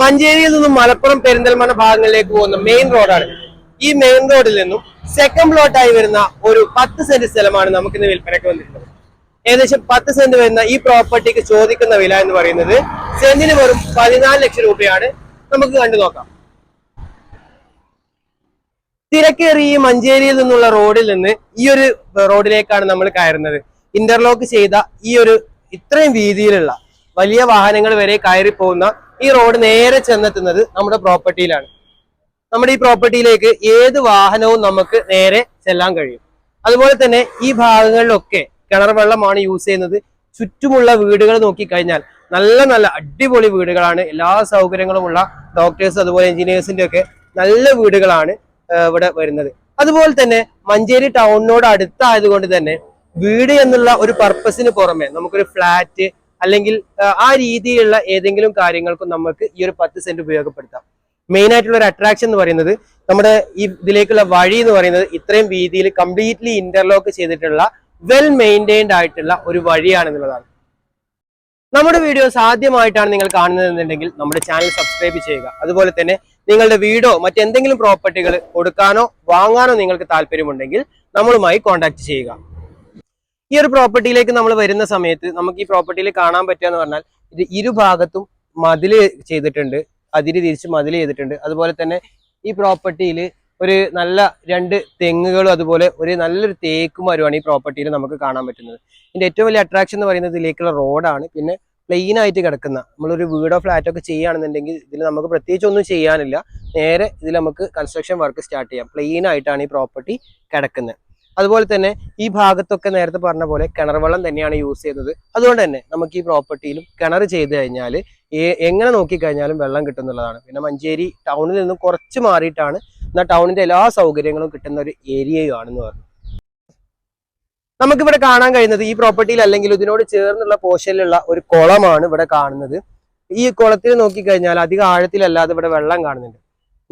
മഞ്ചേരിയിൽ നിന്നും മലപ്പുറം പെരിന്തൽമണ്ണ ഭാഗങ്ങളിലേക്ക് പോകുന്ന മെയിൻ റോഡാണ് ഈ മെയിൻ റോഡിൽ നിന്നും സെക്കൻഡ് പ്ലോട്ടായി വരുന്ന ഒരു പത്ത് സെന്റ് സ്ഥലമാണ് നമുക്ക് ഇന്ന് വിൽപ്പനയ്ക്ക് വന്നിട്ടുള്ളത് ഏകദേശം പത്ത് സെന്റ് വരുന്ന ഈ പ്രോപ്പർട്ടിക്ക് ചോദിക്കുന്ന വില എന്ന് പറയുന്നത് സെന്റിന് വെറും പതിനാല് ലക്ഷം രൂപയാണ്. നമുക്ക് കണ്ടു നോക്കാം. തിരക്കേറിയ മഞ്ചേരിയിൽ നിന്നുള്ള റോഡിൽ നിന്ന് ഈ ഒരു റോഡിലേക്കാണ് നമ്മൾ കയറുന്നത്. ഇന്റർലോക്ക് ചെയ്ത ഈ ഒരു ഇത്രയും വീതിയിലുള്ള വലിയ വാഹനങ്ങൾ വരെ കയറി പോകുന്ന ഈ റോഡ് നേരെ ചെന്നെത്തുന്നത് നമ്മുടെ പ്രോപ്പർട്ടിയിലാണ്. നമ്മുടെ ഈ പ്രോപ്പർട്ടിയിലേക്ക് ഏത് വാഹനവും നമുക്ക് നേരെ ചെല്ലാൻ കഴിയും. അതുപോലെ തന്നെ ഈ ഭാഗങ്ങളിലൊക്കെ കിണർ വെള്ളമാണ് യൂസ് ചെയ്യുന്നത്. ചുറ്റുമുള്ള വീടുകൾ നോക്കിക്കഴിഞ്ഞാൽ നല്ല നല്ല അടിപൊളി വീടുകളാണ്. എല്ലാ സൗകര്യങ്ങളുമുള്ള ഡോക്ടേഴ്സ് അതുപോലെ എഞ്ചിനീയേഴ്സിന്റെ ഒക്കെ നല്ല വീടുകളാണ് ഇവിടെ വരുന്നത്. അതുപോലെ തന്നെ മഞ്ചേരി ടൗണിനോട് അടുത്തായതുകൊണ്ട് തന്നെ വീട് എന്നുള്ള ഒരു പർപ്പസിന് പുറമെ നമുക്കൊരു ഫ്ലാറ്റ് അല്ലെങ്കിൽ ആ, രീതിയിലുള്ള ഏതെങ്കിലും കാര്യങ്ങൾക്കും നമുക്ക് ഈ ഒരു പത്ത് സെന്റ് ഉപയോഗപ്പെടുത്താം. മെയിൻ ആയിട്ടുള്ള ഒരു അട്രാക്ഷൻ എന്ന് പറയുന്നത് നമ്മുടെ ഈ ഇതിലേക്കുള്ള വഴി എന്ന് പറയുന്നത് ഇത്രയും വീതിയിൽ കംപ്ലീറ്റ്ലി ഇന്റർലോക്ക് ചെയ്തിട്ടുള്ള വെൽ മെയിന്റൈൻഡ് ആയിട്ടുള്ള ഒരു വഴിയാണെന്നുള്ളതാണ് നമ്മുടെ വീഡിയോസ് ആദ്യമായിട്ടാണ് നിങ്ങൾ കാണുന്നതെന്നുണ്ടെങ്കിൽ നമ്മുടെ ചാനൽ സബ്സ്ക്രൈബ് ചെയ്യുക. അതുപോലെ തന്നെ നിങ്ങളുടെ വീടോ മറ്റെന്തെങ്കിലും പ്രോപ്പർട്ടികൾ കൊടുക്കാനോ വാങ്ങാനോ നിങ്ങൾക്ക് താല്പര്യമുണ്ടെങ്കിൽ നമ്മളുമായി കോൺടാക്ട് ചെയ്യുക. ഈ ഒരു പ്രോപ്പർട്ടിയിലേക്ക് നമ്മൾ വരുന്ന സമയത്ത് നമുക്ക് ഈ പ്രോപ്പർട്ടിയിൽ കാണാൻ പറ്റുക എന്ന് പറഞ്ഞാൽ ഇത് ഇരുഭാഗത്തും മതിൽ ചെയ്തിട്ടുണ്ട്. അതിര് തിരിച്ച് മതിൽ ചെയ്തിട്ടുണ്ട്. അതുപോലെ തന്നെ ഈ പ്രോപ്പർട്ടിയിൽ ഒരു നല്ല രണ്ട് തെങ്ങുകളും അതുപോലെ ഒരു നല്ലൊരു തേക്കും ഈ പ്രോപ്പർട്ടിയിൽ നമുക്ക് കാണാൻ പറ്റുന്നത്. ഇതിന്റെ ഏറ്റവും വലിയ അട്രാക്ഷൻ എന്ന് പറയുന്നത് ഇതിലേക്കുള്ള റോഡാണ് പിന്നെ പ്ലെയിൻ ആയിട്ട് കിടക്കുന്ന നമ്മളൊരു വീടോ ഫ്ലാറ്റോ ഒക്കെ ചെയ്യുകയാണെന്നുണ്ടെങ്കിൽ ഇതിൽ നമുക്ക് പ്രത്യേകിച്ച് ഒന്നും ചെയ്യാനില്ല. നേരെ ഇതിൽ നമുക്ക് കൺസ്ട്രക്ഷൻ വർക്ക് സ്റ്റാർട്ട് ചെയ്യാം. പ്ലെയിൻ ആയിട്ടാണ് ഈ പ്രോപ്പർട്ടി കിടക്കുന്നത്. അതുപോലെ തന്നെ ഈ ഭാഗത്തൊക്കെ നേരത്തെ പറഞ്ഞ പോലെ കിണർ വെള്ളം തന്നെയാണ് യൂസ് ചെയ്യുന്നത്. അതുകൊണ്ട് തന്നെ നമുക്ക് ഈ പ്രോപ്പർട്ടിയിലും കിണർ ചെയ്ത് കഴിഞ്ഞാൽ എങ്ങനെ നോക്കിക്കഴിഞ്ഞാലും വെള്ളം കിട്ടുന്നുള്ളതാണ്. പിന്നെ മഞ്ചേരി ടൗണിൽ നിന്നും കുറച്ച് മാറിയിട്ടാണ് എന്നാൽ ടൗണിന്റെ എല്ലാ സൗകര്യങ്ങളും കിട്ടുന്ന ഒരു ഏരിയയും ആണെന്ന് പറഞ്ഞു. നമുക്കിവിടെ കാണാൻ കഴിയുന്നത് ഈ പ്രോപ്പർട്ടിയിൽ അല്ലെങ്കിൽ ഇതിനോട് ചേർന്നുള്ള പോഷനിലുള്ള ഒരു കുളമാണ് ഇവിടെ കാണുന്നത്. ഈ കുളത്തിൽ നോക്കിക്കഴിഞ്ഞാൽ അധികം ആഴത്തിലല്ലാതെ ഇവിടെ വെള്ളം കാണുന്നുണ്ട്.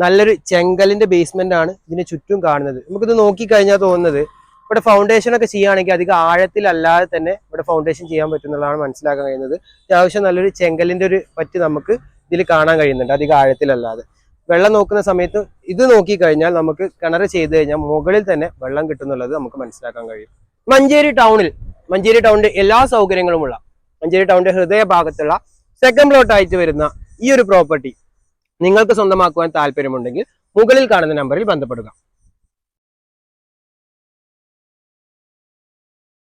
നല്ലൊരു ചെങ്കലിന്റെ ബേസ്മെന്റ് ആണ് ഇതിന് ചുറ്റും കാണുന്നത്. നമുക്കിത് നോക്കിക്കഴിഞ്ഞാൽ തോന്നുന്നത് ഇവിടെ ഫൗണ്ടേഷൻ ഒക്കെ ചെയ്യുകയാണെങ്കിൽ അധികം ആഴത്തിലല്ലാതെ തന്നെ ഇവിടെ ഫൗണ്ടേഷൻ ചെയ്യാൻ പറ്റുന്നതാണ് മനസ്സിലാക്കാൻ കഴിയുന്നത്. അത്യാവശ്യം നല്ലൊരു ചെങ്കലിന്റെ ഒരു പറ്റ് നമുക്ക് ഇതിൽ കാണാൻ കഴിയുന്നുണ്ട് അധികം ആഴത്തിലല്ലാതെ. വെള്ളം നോക്കുന്ന സമയത്ത് ഇത് നോക്കിക്കഴിഞ്ഞാൽ നമുക്ക് കിണർ ചെയ്ത് കഴിഞ്ഞാൽ മുകളിൽ തന്നെ വെള്ളം കിട്ടുന്നുള്ളത് നമുക്ക് മനസ്സിലാക്കാൻ കഴിയും. മഞ്ചേരി ടൗണിൽ മഞ്ചേരി ടൗണിന്റെ എല്ലാ സൗകര്യങ്ങളുമുള്ള മഞ്ചേരി ടൗണിന്റെ ഹൃദയ ഭാഗത്തുള്ള സെക്കൻഡ് പ്ലോട്ടായിട്ട് വരുന്ന ഈ ഒരു പ്രോപ്പർട്ടി നിങ്ങൾക്ക് സ്വന്തമാക്കുവാൻ താല്പര്യമുണ്ടെങ്കിൽ മുകളിൽ കാണുന്ന നമ്പറിൽ ബന്ധപ്പെടുക.